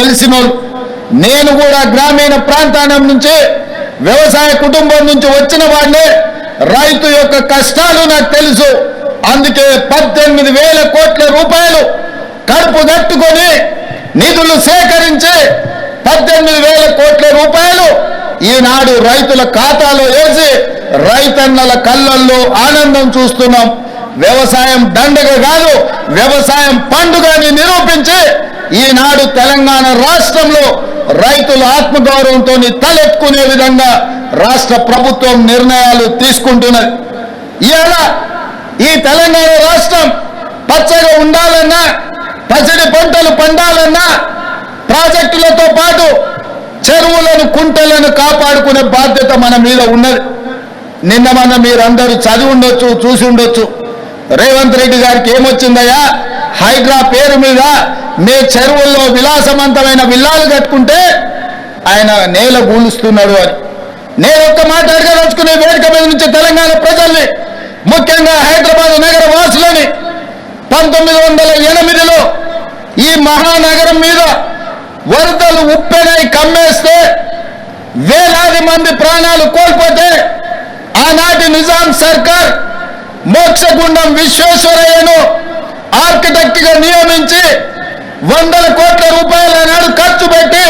తెలిసిన నేను కూడా గ్రామీణ ప్రాంతానం నుంచి వ్యవసాయ కుటుంబం నుంచి వచ్చిన వాడే రైతు యొక్క కష్టాలు నాకు తెలుసు. అందుకే పద్దెనిమిది వేల కోట్ల రూపాయలు కడుపు కట్టుకొని నిధులు సేకరించి పద్దెనిమిది వేల కోట్ల రూపాయలు ఈనాడు రైతుల ఖాతాలో వేసి రైతన్నల కళ్ళల్లో ఆనందం చూస్తున్నాం. వ్యవసాయం దండగ కాదు వ్యవసాయం పండుగని నిరూపించి ఈనాడు తెలంగాణ రాష్ట్రంలో రైతుల ఆత్మగౌరవంతో తలెత్తుకునే విధంగా రాష్ట్ర ప్రభుత్వం నిర్ణయాలు తీసుకుంటున్నది. ఇవాళ ఈ తెలంగాణ రాష్ట్రం పచ్చగా ఉండాలన్నా పచ్చడి పంటలు పండాలన్నా ప్రాజెక్టులతో పాటు చెరువులను కుంటలను కాపాడుకునే బాధ్యత మన మీద ఉన్నది. నిన్న మన మీరందరూ చదివి ఉండొచ్చు చూసి ఉండొచ్చు. రేవంత్ రెడ్డి గారికి ఏమొచ్చిందయ్యా? హైడ్రా పేరు మీద మీ చెరువుల్లో విలాసవంతమైన విల్లాలు కట్టుకుంటే ఆయన నేల గూలుస్తున్నాడు అని. నేను ఒక్క మాట అడగదలుచుకునే వేదిక మీద నుంచి తెలంగాణ ప్రజల్ని ముఖ్యంగా హైదరాబాద్ నగర వాసులని పంతొమ్మిది వందల ఎనిమిదిలో ఈ మహానగరం మీద వరదలు ఉప్పెనై కమ్మేస్తే వేలాది మంది ప్రాణాలు కోల్పోతే ఆనాటి నిజాం సర్కార్ మోక్షగుండం విశ్వేశ్వరయ్యను ఆర్కిటెక్ట్గా నియమించి వందల కోట్ల రూపాయల నాడు ఖర్చు పెట్టి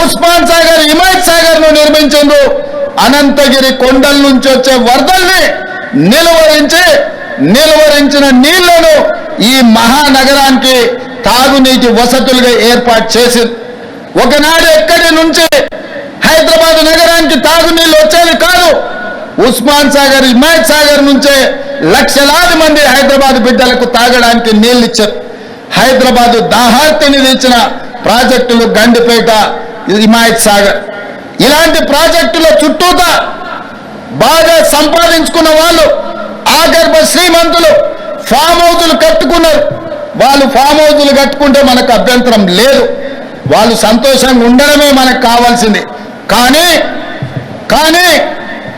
ఉస్మాన్ సాగర్ హిమాయత్ సాగర్ను నిర్మించిండ్రు అనంతగిరి కొండల నుంచి వచ్చే వరదల్ని నిలువరించి నిలువరించిన నీళ్ళను ఈ మహానగరానికి తాగునీటి వసతులుగా ఏర్పాటు చేసింది ఒకనాడు ఎక్కడి నుంచి హైదరాబాద్ నగరానికి తాగునీళ్ళు వచ్చేది కాదు ఉస్మాన్ సాగర్ హిమాయత్ సాగర్ నుంచే లక్షలాది మంది హైదరాబాద్ బిడ్డలకు తాగడానికి నీళ్ళు ఇచ్చారు హైదరాబాద్ దాహార్తిని తెచ్చిన ప్రాజెక్టులు గండిపేట హిమాయత్ సాగర్. ఇలాంటి ప్రాజెక్టుల చుట్టూతా బాగా సంపాదించుకున్న వాళ్ళు ఆగర్భ శ్రీమంతులు ఫామ్ హౌజులు కట్టుకున్నారు. వాళ్ళు ఫామ్ హౌజులు కట్టుకుంటే మనకు అభ్యంతరం లేదు. వాళ్ళు సంతోషంగా ఉండడమే మనకు కావాల్సింది. కానీ కానీ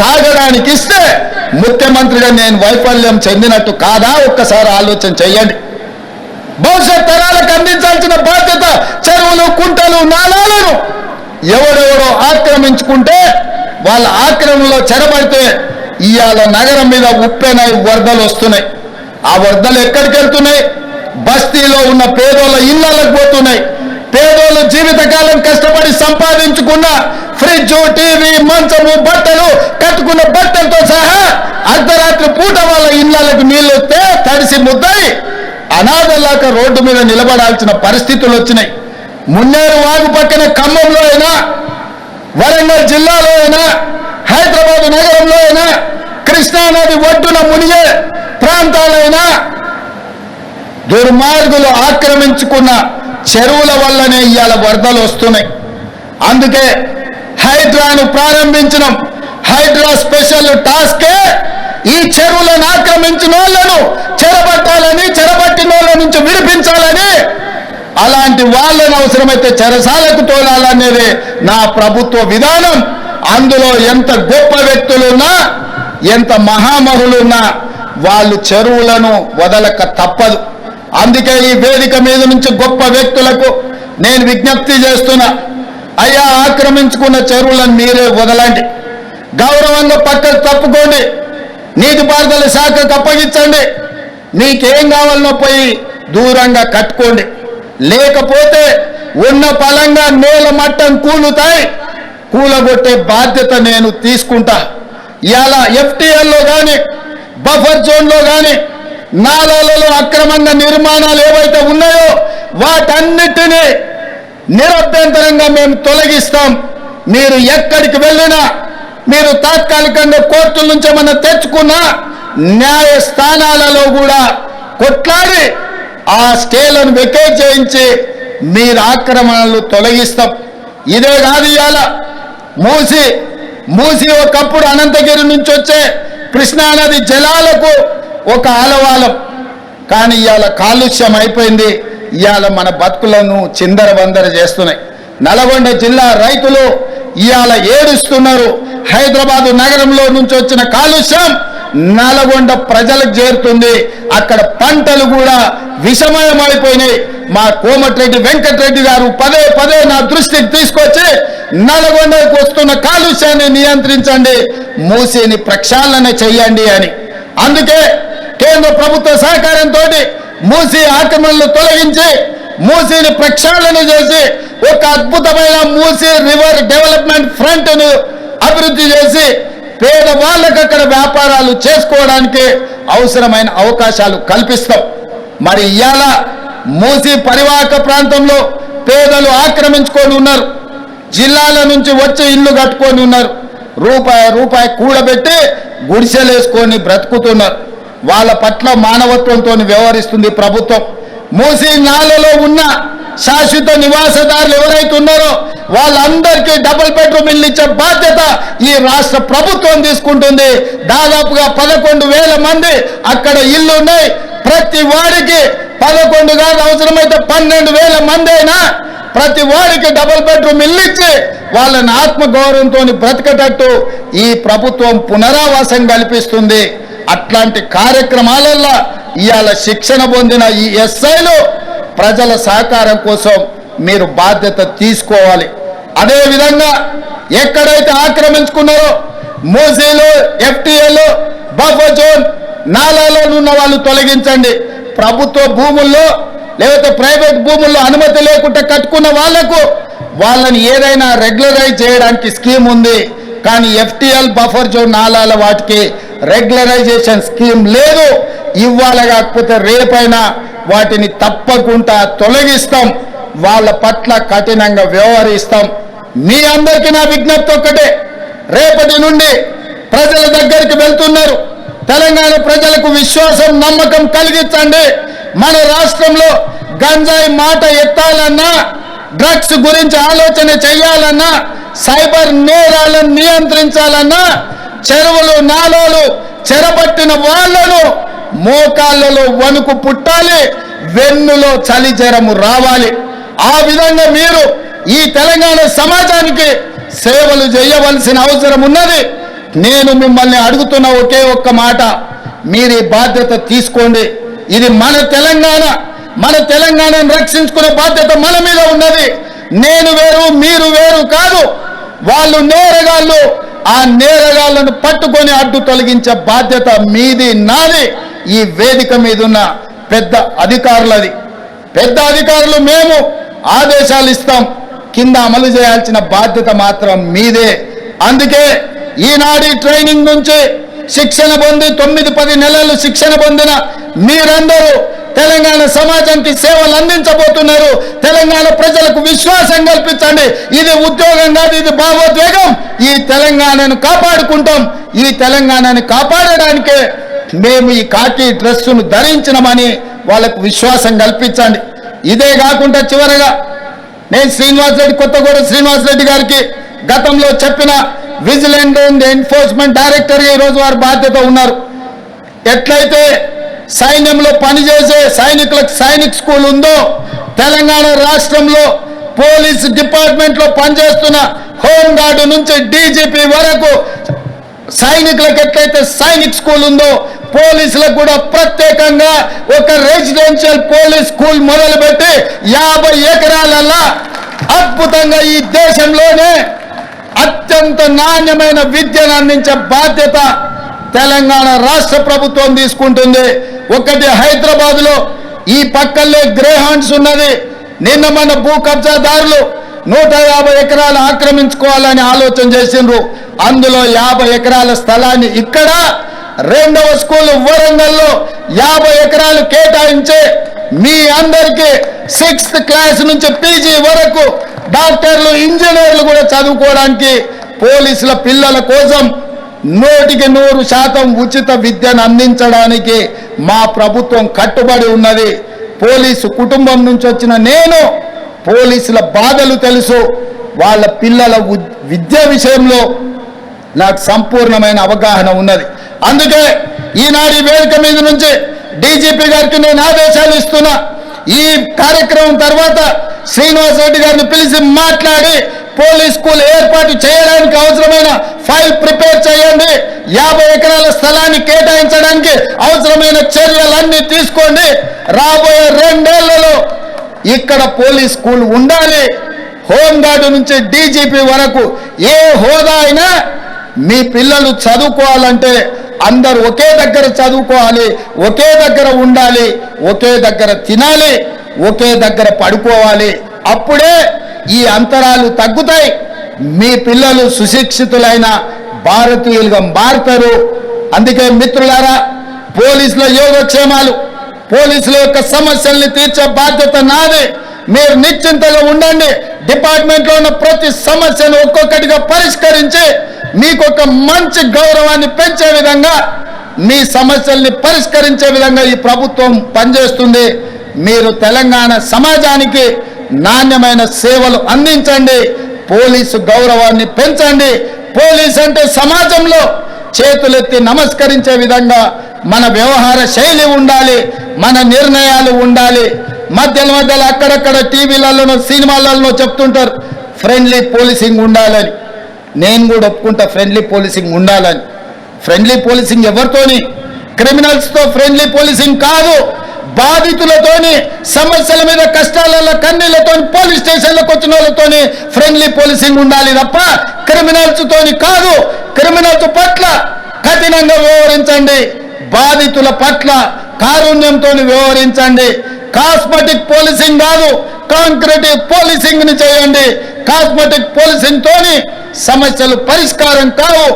తాగడానికి ఇస్తే ముఖ్యమంత్రిగా నేను వైఫల్యం చెందినట్టు కాదా? ఒక్కసారి ఆలోచన చెయ్యండి భవిష్యత్ తరాలకు అందించాల్సిన బాధ్యత చెరువులు కుంటలు నాలాలను ఎవడెవడో ఆక్రమించుకుంటే వాళ్ళ ఆక్రమణలో చెరబడితే ఇవాళ నగరం మీద ఉప్పెనై వరదలు వస్తున్నాయి. ఆ వరదలు ఎక్కడికి వెళ్తున్నాయి? బస్తీలో ఉన్న పేదోళ్ళ ఇళ్ళకు పోతున్నాయి. పేదోళ్ళు జీవితకాలం కష్టపడి సంపాదించుకున్న ఫ్రిడ్జ్ టీవీ మంచము బట్టలు కట్టుకున్న బట్టలతో సహా అర్ధరాత్రి పూట వాళ్ళ ఇళ్ళకు నీళ్ళు వస్తే తడిసి ముద్దయి అనాథలాక రోడ్డు మీద నిలబడాల్సిన పరిస్థితులు వచ్చినాయి. మున్నేరు వాగు పక్కన ఖమ్మంలో అయినా వరంగల్ జిల్లాలో అయినా హైదరాబాద్ నగరంలో అయినా కృష్ణానది ఒడ్డున మునిగే ప్రాంతాలైనా దుర్మార్గులు ఆక్రమించుకున్న చెరువుల వల్లనే ఇవాళ వరదలు వస్తున్నాయి. అందుకే హైడ్రాను ప్రారంభించడం హైడ్రా స్పెషల్ టాస్కే ఈ చెరువులను ఆక్రమించిన వాళ్ళను చెరబట్టాలని చెరబట్టిన వాళ్ళ నుంచి విడిపించాలని అలాంటి వాళ్ళను అవసరమైతే చెరసాలకు తోలాలనేది నా ప్రభుత్వ విధానం. అందులో ఎంత గొప్ప వ్యక్తులున్నా ఎంత మహామహులున్నా వాళ్ళు చెరువులను వదలక తప్పదు. అందుకే ఈ వేదిక మీద నుంచి గొప్ప వ్యక్తులకు నేను విజ్ఞప్తి చేస్తున్నా అయ్యా ఆక్రమించుకున్న చెరువులను మీరే వదలండి. గౌరవంగా పక్కకు తప్పుకోండి. నీటిపారుదల శాఖకు అప్పగించండి. మీకేం కావాలనో పోయి దూరంగా కట్టుకోండి. లేకపోతే ఉన్న పలంగా నేల మట్టం కూలుతాయి. కూలగొట్టే బాధ్యత నేను తీసుకుంటా. ఇలా ఎఫ్టీఎల్లో కానీ బఫర్ జోన్లో కానీ నాలాలలో అక్రమంగా నిర్మాణాలు ఏవైతే ఉన్నాయో వాటన్నిటినీ నిరభ్యంతరంగా మేము తొలగిస్తాం. మీరు ఎక్కడికి వెళ్ళినా మీరు తాత్కాలికంగా కోర్టుల నుంచి మనం తెచ్చుకున్నా న్యాయ స్థానాలలో కూడా కొట్లాడి ఆ స్టేలను వెకేట్ చేయించి మీరు ఆక్రమణలు తొలగిస్తాం. ఇదే కాదు ఇవాళ మూసి మూసి ఒకప్పుడు అనంతగిరి నుంచి వచ్చే కృష్ణానది జలాలకు ఒక ఆలవాలం. కానీ ఇవాళ కాలుష్యం అయిపోయింది. ఇవాళ మన బతుకులను చిందర వందర చేస్తున్నాయి. నల్గొండ జిల్లా రైతులు ఇవాళ ఏడుస్తున్నారు. హైదరాబాదు నగరంలో నుంచి వచ్చిన కాలుష్యం నల్గొండ ప్రజలకు చేరుతుంది. అక్కడ పంటలు కూడా విషమయమైపోయినాయి. మా కోమటిరెడ్డి వెంకటరెడ్డి గారు పదే పదే నా దృష్టికి తీసుకొచ్చి నల్గొండకు వస్తున్న కాలుష్యాన్ని నియంత్రించండి. మూసిని ప్రక్షాళన చెయ్యండి అని. అందుకే కేంద్ర ప్రభుత్వ సహకారంతో మూసి ఆక్రమణలు తొలగించి మూసీని ప్రక్షాళన చేసి ఒక అద్భుతమైన మూసి రివర్ డెవలప్మెంట్ ఫ్రంట్ను అభివృద్ధి చేసి పేదవాళ్ళకు అక్కడ వ్యాపారాలు చేసుకోవడానికి అవసరమైన అవకాశాలు కల్పిస్తాం. మరి ఇవాళ మూసి పరివాహక ప్రాంతంలో పేదలు ఆక్రమించుకొని ఉన్నారు. జిల్లాల నుంచి వచ్చి ఇల్లు కట్టుకొని ఉన్నారు. రూపాయి రూపాయి కూడబెట్టి గుడిసెలేసుకొని బ్రతుకుతున్నారు. వాళ్ళ పట్ల మానవత్వంతో వ్యవహరిస్తుంది ప్రభుత్వం. మూసీ నాలలో ఉన్న శాశ్వత నివాసదారులు ఎవరైతే ఉన్నారో వాళ్ళందరికీ డబుల్ బెడ్రూమ్ ఇల్లు ఇచ్చే బాధ్యత ఈ రాష్ట్ర ప్రభుత్వం తీసుకుంటుంది. దాదాపుగా పదకొండు వేల మంది అక్కడ ఇల్లు ఉన్నాయి. ప్రతి వాడికి పదకొండు కాదు అవసరమైతే పన్నెండు వేల మంది అయినా ప్రతి వాడికి డబుల్ బెడ్రూమ్ ఇల్లు ఇచ్చి వాళ్ళని ఆత్మగౌరవంతో బ్రతకటట్టు ఈ ప్రభుత్వం పునరావాసం కల్పిస్తుంది. అట్లాంటి కార్యక్రమాలల్లో ఇవాళ శిక్షణ పొందిన ఈ ఎస్ఐలు ప్రజల సహకారం కోసం మీరు బాధ్యత తీసుకోవాలి. అదేవిధంగా ఎక్కడైతే ఆక్రమించుకున్నారో మూసీలు ఎఫ్టీఏలు బఫర్ జోన్ నాలాలో ఉన్న వాళ్ళు తొలగించండి. ప్రభుత్వ భూముల్లో లేకపోతే ప్రైవేట్ భూముల్లో అనుమతి లేకుండా కట్టుకున్న వాళ్ళకు వాళ్ళని ఏదైనా రెగ్యులరైజ్ చేయడానికి స్కీమ్ ఉంది. కానీ ఎఫ్టీఎల్ బఫర్ జోన్ నాలాల వాటికి రెగ్యులరైజేషన్ స్కీమ్ లేదు. ఇవాళ కాకపోతే రేపైనా వాటిని తప్పకుండా తొలగిస్తాం. వాళ్ళ పట్ల కఠినంగా వ్యవహరిస్తాం. మీ అందరికీ నా విజ్ఞప్తి ఒక్కటే. రేపటి నుండి ప్రజల దగ్గరికి వెళ్తున్నారు. తెలంగాణ ప్రజలకు విశ్వాసం నమ్మకం కలిగించండి. మన రాష్ట్రంలో గంజాయి మాట ఎత్తాలన్నా డ్రగ్స్ గురించి ఆలోచన చేయాలన్నా సైబర్ నేరాలను నియంత్రించాలన్నా చెరువులు నాలాలు చెరబట్టిన వాళ్ళను మోకాళ్ళలో వణుకు పుట్టాలి వెన్నులో చలి జ్వరము రావాలి. ఆ విధంగా మీరు ఈ తెలంగాణ సమాజానికి సేవలు చేయవలసిన అవసరం ఉన్నది. నేను మిమ్మల్ని అడుగుతున్న ఒకే ఒక్క మాట మీరు ఈ బాధ్యత తీసుకోండి. ఇది మన తెలంగాణ మన తెలంగాణను రక్షించుకునే బాధ్యత మన మీద ఉన్నది. నేను వేరు మీరు వేరు కాదు. వాళ్ళు నేరగాళ్ళు ఆ నేరగాళ్ళను పట్టుకొని అడ్డు తొలగించే బాధ్యత మీది నాది. ఈ వేదిక మీద ఉన్న పెద్ద అధికారులది. పెద్ద అధికారులు మేము ఆదేశాలు ఇస్తాం. కింద అమలు చేయాల్సిన బాధ్యత మాత్రం మీదే. అందుకే ఈనాడు ట్రైనింగ్ నుంచి శిక్షణ పొంది తొమ్మిది పది నెలలు శిక్షణ పొందిన మీరందరూ తెలంగాణ సమాజానికి సేవలు అందించబోతున్నారు. తెలంగాణ ప్రజలకు విశ్వాసం కల్పించండి. ఇది ఉద్యోగం కాదు ఇది భావోద్వేగం. ఈ తెలంగాణను కాపాడుకుంటాం. ఈ తెలంగాణను కాపాడడానికే మేము ఈ కాకి డ్రెస్సును ధరించినమని వాళ్ళకు విశ్వాసం కల్పించండి. ఇదే కాకుండా చివరగా నేను శ్రీనివాస్ రెడ్డి కొత్తగూడ శ్రీనివాస్ రెడ్డి గారికి గతంలో చెప్పిన విజిలెంట్ అండ్ ఎన్ఫోర్స్మెంట్ డైరెక్టర్ ఈ వారు బాధ్యత ఉన్నారు. ఎట్లయితే సైన్యంలో పనిచేసే సైనికులకు సైనిక్ స్కూల్ ఉందో తెలంగాణ రాష్ట్రంలో పోలీస్ డిపార్ట్మెంట్లో పనిచేస్తున్న హోంగార్డు నుంచి డీజీపీ వరకు సైనికులకు ఎట్లయితే సైనిక్ స్కూల్ ఉందో పోలీసులకు కూడా ప్రత్యేకంగా ఒక రెసిడెన్షియల్ పోలీస్ స్కూల్ మొదలుపెట్టి యాభై ఎకరాలల్లా అద్భుతంగా ఈ దేశంలోనే అత్యంత నాణ్యమైన విద్యను అందించే బాధ్యత తెలంగాణ రాష్ట్ర ప్రభుత్వం తీసుకుంటుంది. ఒకటి హైదరాబాద్లో ఈ పక్కల్లో గ్రేహాండ్స్ ఉన్నది. నిన్న మన భూ కబ్జాదారులు నూట యాభై ఎకరాలు ఆక్రమించుకోవాలని ఆలోచన చేసిండ్రు. అందులో యాభై ఎకరాల స్థలాన్ని ఇక్కడ రెండవ స్కూల్ వరంగల్లో యాభై ఎకరాలు కేటాయించే మీ అందరికీ సిక్స్త్ క్లాస్ నుంచి పీజీ వరకు డాక్టర్లు ఇంజనీర్లు కూడా చదువుకోవడానికి పోలీసుల పిల్లల కోసం నూటికి నూరు శాతం ఉచిత విద్యను అందించడానికి మా ప్రభుత్వం కట్టుబడి ఉన్నది. పోలీసు కుటుంబం నుంచి వచ్చిన నేను పోలీసుల బాధలు తెలుసు. వాళ్ళ పిల్లల విద్య విషయంలో నాకు సంపూర్ణమైన అవగాహన ఉన్నది. అందుకే ఈనాడు వేదిక మీద నుంచి డీజీపీ గారికి నేను ఆదేశాలు ఇస్తున్నా. ఈ కార్యక్రమం తర్వాత శ్రీనివాస్ రెడ్డి గారిని పిలిచి మాట్లాడి పోలీస్ స్కూల్ ఏర్పాటు చేయడానికి అవసరమైన ఫైల్ ప్రిపేర్ చేయండి. యాభై ఎకరాల స్థలాన్ని కేటాయించడానికి అవసరమైన చర్యలన్నీ తీసుకోండి. రాబోయే రెండేళ్ళలో ఇక్కడ పోలీస్ స్కూల్ ఉండాలి. హోంగార్డు నుంచి డీజీపీ వరకు ఏ హోదా అయినా మీ పిల్లలు చదువుకోవాలంటే అందరు ఒకే దగ్గర చదువుకోవాలి ఒకే దగ్గర ఉండాలి ఒకే దగ్గర తినాలి ఒకే దగ్గర పడుకోవాలి. అప్పుడే ఈ అంతరాలు తగ్గుతాయి. మీ పిల్లలు సుశిక్షితులైన భారతీయులుగా మారుతారు. అందుకే మిత్రులారా పోలీసుల యోగక్షేమాలు పోలీసుల యొక్క సమస్యల్ని తీర్చే బాధ్యత నాదే. మీరు నిశ్చింతగా ఉండండి. డిపార్ట్మెంట్లో ఉన్న ప్రతి సమస్యను ఒక్కొక్కటిగా పరిష్కరించి మీకు ఒక మంచి గౌరవాన్ని పెంచే విధంగా మీ సమస్యల్ని పరిష్కరించే విధంగా ఈ ప్రభుత్వం పనిచేస్తుంది. మీరు తెలంగాణ సమాజానికి నాణ్యమైన సేవలు అందించండి. పోలీసు గౌరవాన్ని పెంచండి. పోలీస్ అంటే సమాజంలో చేతులెత్తి నమస్కరించే విధంగా మన వ్యవహార శైలి ఉండాలి మన నిర్ణయాలు ఉండాలి. మధ్యలో మధ్యలో అక్కడక్కడ టీవీలలో సినిమాలలో చెప్తుంటారు ఫ్రెండ్లీ పోలీసింగ్ ఉండాలని. నేను కూడా ఒప్పుకుంటా ఫ్రెండ్లీ పోలీసింగ్ ఉండాలని. ఫ్రెండ్లీ పోలీసింగ్ ఎవరితోని? క్రిమినల్స్తో ఫ్రెండ్లీ పోలీసింగ్ కాదు. బాధితులతోని సమస్యల మీద కష్టాలలో కన్నీళ్ళతో పోలీస్ స్టేషన్లకు వచ్చిన వాళ్ళతోని ఫ్రెండ్లీ పోలీసింగ్ ఉండాలి తప్ప క్రిమినల్స్ తోని కాదు. క్రిమినల్స్ పట్ల కఠినంగా వ్యవహరించండి. బాధితుల పట్ల కారుణ్యంతో వ్యవహరించండి. కాస్మెటిక్ పోలీసింగ్ కాదు కాంక్రీట్ పోలీసింగ్ని చేయండి. కాస్మెటిక్ పోలీసింగ్ తోని సమస్యలు పరిష్కారం కావు.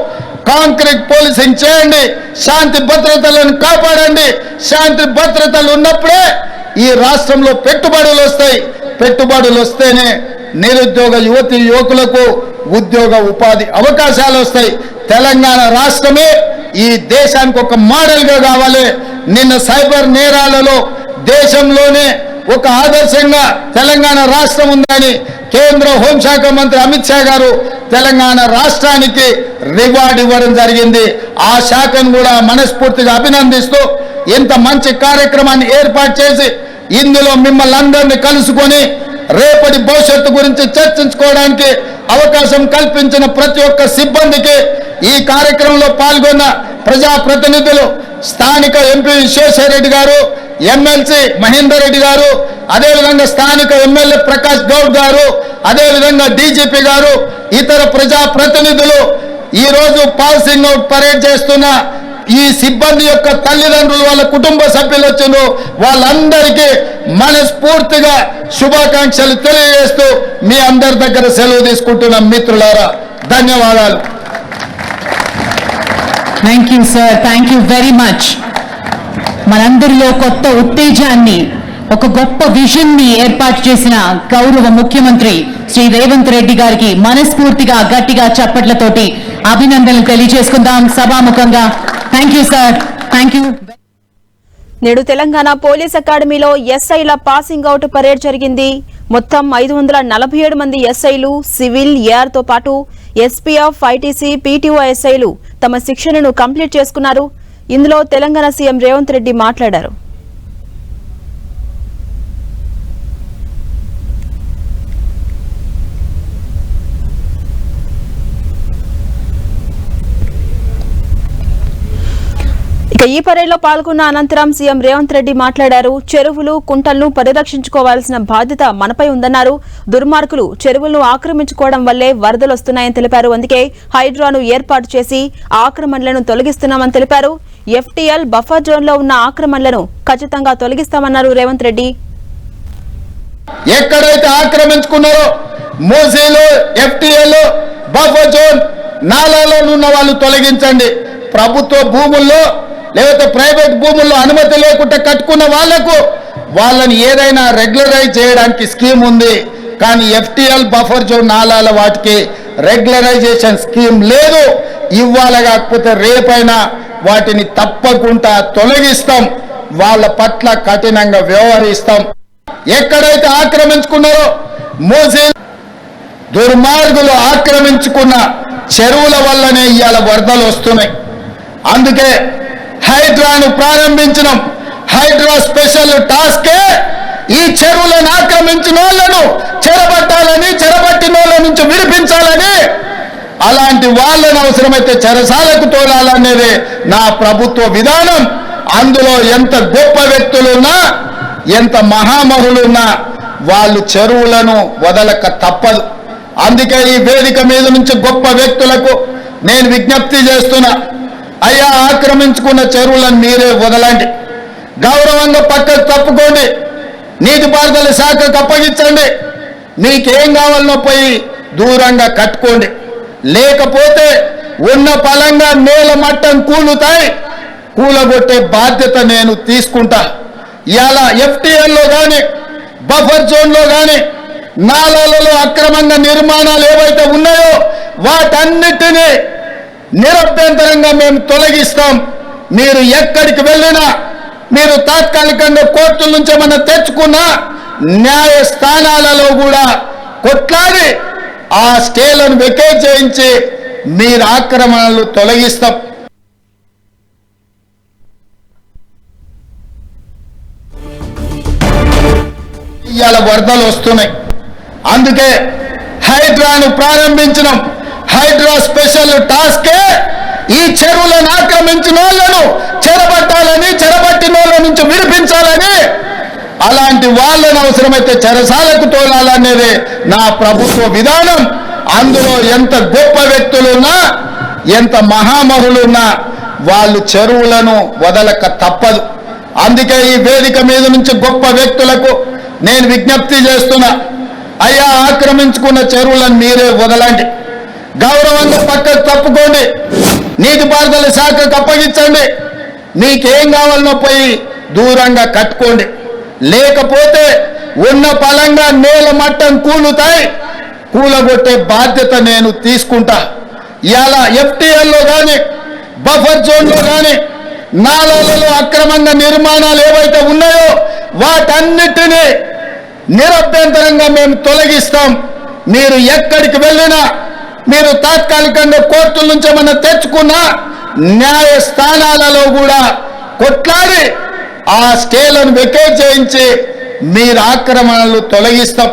కాంక్రీట్ పోలీసింగ్ చేయండి శాంతి భద్రతలను కాపాడండి. శాంతి భద్రతలు ఉన్నప్పుడే ఈ రాష్ట్రంలో పెట్టుబడులు వస్తాయి. పెట్టుబడులు వస్తేనే నిరుద్యోగ యువతి యువకులకు ఉద్యోగ ఉపాధి అవకాశాలు వస్తాయి. తెలంగాణ రాష్ట్రమే ఈ దేశానికి ఒక మోడల్గా కావాలి. నిన్న సైబర్ నేరాలలో దేశంలోనే ఒక ఆదర్శంగా తెలంగాణ రాష్ట్రం ఉందని కేంద్ర హోంశాఖ మంత్రి అమిత్ షా గారు తెలంగాణ రాష్ట్రానికి రివార్డ్ ఇవ్వడం జరిగింది. ఆ శాఖను కూడా మనస్ఫూర్తిగా అభినందిస్తూ ఇంత మంచి కార్యక్రమాన్ని ఏర్పాటు చేసి ఇందులో మిమ్మల్ని అందరినీ కలుసుకొని రేపటి భవిష్యత్తు గురించి చర్చించుకోవడానికి అవకాశం కల్పించిన ప్రతి ఒక్క సిబ్బందికి ఈ కార్యక్రమంలో పాల్గొన్న ప్రజాప్రతినిధులు స్థానిక ఎంపీ విశ్వేశ్వరరెడ్డి గారు ఎమ్మెల్సీ మహేందర్ రెడ్డి గారు అదేవిధంగా స్థానిక ఎమ్మెల్యే ప్రకాష్ గౌడ్ గారు అదేవిధంగా డీజీపీ గారు ఇతర ప్రజా ప్రతినిధులు ఈ రోజు అవుట్ పరేడ్ చేస్తున్న ఈ సిబ్బంది యొక్క తల్లిదండ్రులు వాళ్ళ కుటుంబ సభ్యులు వచ్చిండ్రు. వాళ్ళందరికీ మనస్ఫూర్తిగా శుభాకాంక్షలు తెలియజేస్తూ మీ అందరి దగ్గర సెలవు తీసుకుంటున్న మిత్రులారా ధన్యవాదాలు. Thank you sir thank you very much మనందరిలో కొత్త ఉత్తేజాన్ని ఒక గొప్ప విజన్ని ఏర్పాటు చేసిన గౌరవ ముఖ్యమంత్రి శ్రీ రేవంత్ రెడ్డి గారికి మనస్ఫూర్తిగా గట్టిగా చప్పట్లతోటి అభినందనలు తెలియజేసుకుందాం సభాముఖంగా. Thank you sir thank you నేడు తెలంగాణ పోలీస్ అకాడమీలో ఎస్ఐల పాసింగ్ అవుట్ పరేడ్ జరిగింది. మొత్తం ఐదు వందల నలభై ఏడు మంది ఎస్ఐలు సివిల్ ఏఆర్తో పాటు ఎస్పీఎఫ్ ఐటీసీ పీటీఓ ఎస్ఐలు తమ శిక్షణను కంప్లీట్ చేసుకున్నారు. ఇందులో తెలంగాణ సీఎం రేవంత్ రెడ్డి మాట్లాడారు. ఇక ఈ పరేడ్లో పాల్గొన్న అనంతరం సీఎం రేవంత్ రెడ్డి మాట్లాడారు. చెరువులు కుంటలను పరిరక్షించుకోవాల్సిన బాధ్యత మనపై ఉందన్నారు. దుర్మార్గులు చెరువులను ఆక్రమించుకోవడం వల్లే వరదలు వస్తున్నాయని తెలిపారు. అందుకే హైడ్రాను ఏర్పాటు చేసి ఆక్రమణలను తొలగిస్తున్నామని తెలిపారు. ఎఫ్టీఎల్ బఫర్ జోన్లో ఉన్న ఆక్రమణలను ఖచ్చితంగా తొలగిస్తామన్నారు రేవంత్ రెడ్డి. ఎక్కడైతే ఆక్రమించుకున్నారో మూసీలు ఎఫ్టీఎల్ బఫర్ జోన్ నాలాలో ఉన్న వాళ్ళు తొలగించండి. ప్రభుత్వ భూముల్లో లేకపోతే ప్రైవేట్ భూముల్లో అనుమతి లేకుండా కట్టుకున్న వాళ్ళకు వాళ్ళని ఏదైనా రెగ్యులరైజ్ చేయడానికి స్కీమ్ ఉంది. కానీ ఎఫ్టీఎల్ బఫర్ జోన్ నాలాల వాటికి రెగ్యులరైజేషన్ స్కీమ్ లేదు. ఇవ్వాలి కాకపోతే రేపైనా వాటిని తప్పకుండా తొలగిస్తాం. వాళ్ళ పట్ల కఠినంగా వ్యవహరిస్తాం. ఎక్కడైతే ఆక్రమించుకున్నారో మోసే దుర్మార్గులు ఆక్రమించుకున్న చెరువుల వల్లనే ఇవాళ వరదలు వస్తున్నాయి. అందుకే హైడ్రాను ప్రారంభించడం హైడ్రా స్పెషల్ టాస్కే ఈ చెరువులను ఆక్రమించిన వాళ్ళను చెరబట్టాలని చెరబట్టిన వాళ్ళ నుంచి విడిపించాలని అలాంటి వాళ్ళని అవసరమైతే చెరసాలకు తోలాలనేది నా ప్రభుత్వ విధానం. అందులో ఎంత గొప్ప వ్యక్తులున్నా ఎంత మహామహులున్నా వాళ్ళు చెరువులను వదలక తప్పదు. అందుకే ఈ వేదిక మీద నుంచి గొప్ప వ్యక్తులకు నేను విజ్ఞప్తి చేస్తున్నా అయ్యా ఆక్రమించుకున్న చెరువులను మీరే వదలండి. గౌరవంగా పక్కకు తప్పుకోండి. నీటిపారుదల శాఖకు అప్పగించండి. మీకేం కావాలనో పోయి దూరంగా కట్టుకోండి. లేకపోతే ఉన్న పలంగా నేల మట్టం కూలుతాయి. కూలగొట్టే బాధ్యత నేను తీసుకుంటా. ఇలా ఎఫ్టీఎల్లో కానీ బఫర్ జోన్లో కానీ నాలాలలో అక్రమంగా నిర్మాణాలు ఏవైతే ఉన్నాయో వాటన్నిటినీ నిరభ్యంతరంగా మేము తొలగిస్తాం. మీరు ఎక్కడికి వెళ్ళినా మీరు తాత్కాలికంగా కోర్టుల నుంచి ఏమన్నా తెచ్చుకున్నా న్యాయ స్థానాలలో కూడా కొట్లాడి ఆ స్టేలను వెకేట్ చేయించి మీరు ఆక్రమణలు తొలగిస్తాం. ఇవాళ వరదలు వస్తున్నాయి. అందుకే హైడ్రాను ప్రారంభించడం హైడ్రా స్పెషల్ టాస్కే ఈ చెరువులను ఆక్రమించిన వాళ్ళను చెరబట్టాలని చెరబట్టిన అలాంటి వాళ్ళని అవసరమైతే చెరసాలకు తోలాలనేది నా ప్రభుత్వ విధానం. అందులో ఎంత గొప్ప వ్యక్తులున్నా ఎంత మహామహులున్నా వాళ్ళు చెరువులను వదలక తప్పదు. అందుకే ఈ వేదిక మీద నుంచి గొప్ప వ్యక్తులకు నేను విజ్ఞప్తి చేస్తున్నా అయ్యా ఆక్రమించుకున్న చెరువులను మీరే వదలండి. గౌరవంగా పక్కకు తప్పుకోండి. నీటిపారుదల శాఖకు అప్పగించండి. మీకేం కావాలనో పోయి దూరంగా కట్టుకోండి. లేకపోతే ఉన్న పలంగా నేల మట్టం కూలుతాయి. కూలగొట్టే బాధ్యత నేను తీసుకుంటా. ఇలా ఎఫ్టీఎల్లో కానీ బఫర్ జోన్లో కానీ నాలలో అక్రమంగా నిర్మాణాలు ఏవైతే ఉన్నాయో వాటన్నిటినీ నిరభ్యంతరంగా మేము తొలగిస్తాం. మీరు ఎక్కడికి వెళ్ళినా మీరు తాత్కాలికంగా కోర్టుల నుంచి ఏమన్నా తెచ్చుకున్నా న్యాయ స్థానాలలో కూడా కొట్లాడి ఆ స్టేలను వెకేట్ చేయించి మీరు ఆక్రమణలు తొలగిస్తాం.